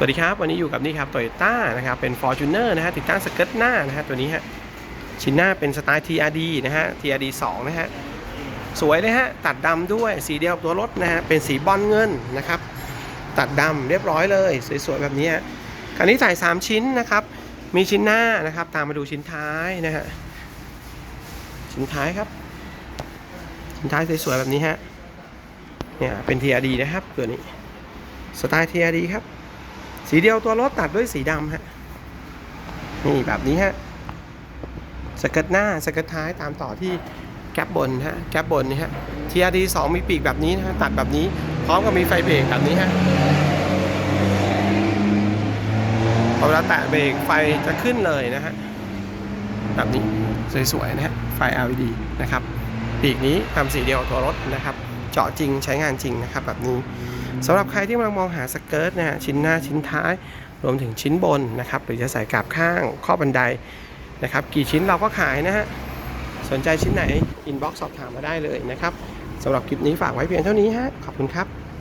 สวัสดีครับ วันนี้อยู่กับนี่ครับโตโยต้านะครับเป็น Fortuner นะฮะติดตั้งสเกิร์ตหน้านะฮะตัวนี้ฮะชิ้นหน้าเป็นสไตล์ TRD นะฮะ TRD 2 นะฮะ สวยเลยฮะ ตัดดำด้วยสีเดียวกับตัวรถนะฮะ เป็นสีบอลเงินนะครับ ตัดดำเรียบร้อยเลย สวยๆ แบบนี้คันนี้ใส่3ชิ้นนะครับ มีชิ้นหน้านะครับ ตามมาดูชิ้นท้ายนะฮะ ชิ้นท้ายครับ ชิ้นท้ายสวยๆ แบบนี้ฮะ เนี่ยเป็น TRD นะครับ ตัวนี้ สไตล์ TRD ครับ สีเดียวตัวรถตัดด้วยสีดำฮะ นี่แบบนี้ฮะ สกิร์ตหน้าสกิร์ตท้ายตามต่อที่แก๊บบนฮะ แก๊บบนนี่ฮะ TRD 2มีปีกแบบนี้นะฮะ ตัดแบบนี้ พร้อมกับมีไฟเบรกแบบนี้ฮะพอเวลาแตะเบรกไฟจะขึ้นเลยนะฮะ แบบนี้สวยๆนะฮะ ไฟ LED นะครับ ปีกนี้ทำสีเดียวตัวรถนะครับ เจาะจริงใช้งานจริงนะครับแบบนี้ สำหรับใครที่กำลังมองหาสเกิร์ตนะฮะชิ้นหน้าชิ้นท้าย รวมถึงชิ้นบนนะครับหรือจะใส่กราบข้างข้อบันไดนะครับกี่ชิ้นเราก็ขายนะฮะสนใจชิ้นไหนอินบ็อกซ์สอบถามมาได้เลยนะครับสำหรับคลิปนี้ฝากไว้เพียงเท่านี้ฮะขอบคุณครับ